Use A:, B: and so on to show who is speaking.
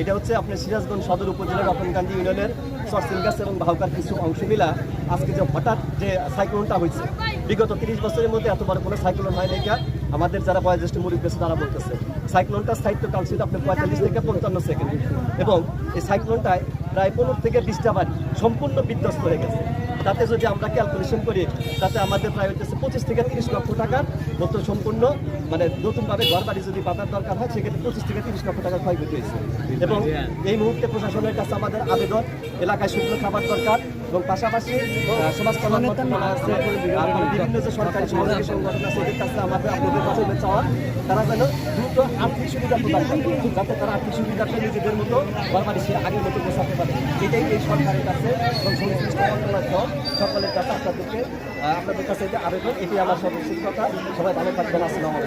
A: এটা হচ্ছে আপনার সিরাজগঞ্জ সদর উপজেলার রতনকান্দি ইউনিয়নের সরসিংগাছ এবং বাহুকার কিছু অংশ মিলা আজকে যে হঠাৎ যে সাইক্লোনটা হয়েছে, বিগত তিরিশ বছরের মধ্যে এত বড় কোনো সাইক্লোন হয় গা। আমাদের যারা বয়োজ্যেষ্ঠ মুরব্বী আছে, তারা বলতেছে সাইক্লোনটার স্থায়িত্ব কাল ছিল আপনার পঁয়তাল্লিশ থেকে পঞ্চান্ন সেকেন্ড এবং এই সাইক্লোনটায় প্রায় পনেরো থেকে বিশটা বাড়ি সম্পূর্ণ বিধ্বস্ত হয়ে গেছে। তাতে যদি আমরা ক্যালকুলেশন করি তাতে আমাদের প্রায় হচ্ছে পঁচিশ থেকে তিরিশ লক্ষ টাকার মতো সম্পূর্ণ মানে নতুনভাবে ঘর বাড়ি যদি পাতার দরকার হয় সেক্ষেত্রে পঁচিশ থেকে তিরিশ লক্ষ টাকা ক্ষয়ক্ষতি হয়েছে। এবং এই মুহূর্তে প্রশাসনের কাছে আমাদের আবেদন এলাকায় শুকনো খাবার দরকার এবং পাশাপাশি সমাজ কল্যাণ আছে বিভিন্ন যে সরকারি সহযোগী সংগঠন আছে ওদের কাছে আমাদের আপনাদের কাছে চাওয়া। তারা যেন দ্রুত আর্থিক সুবিধা প্রদান করে যাতে তারা আর্থিক সুবিধাটা নিজেদের মতো ঘর বাড়ি সে আগের মতো পারে। এটাই এই সরকারের কাছে সকলের কাছে আপনাদেরকে আপনাদের কাছে আবেদন, এটি আমার সর্বশেষ কথা। সবাই ভালো থাকবেন। আসসালামু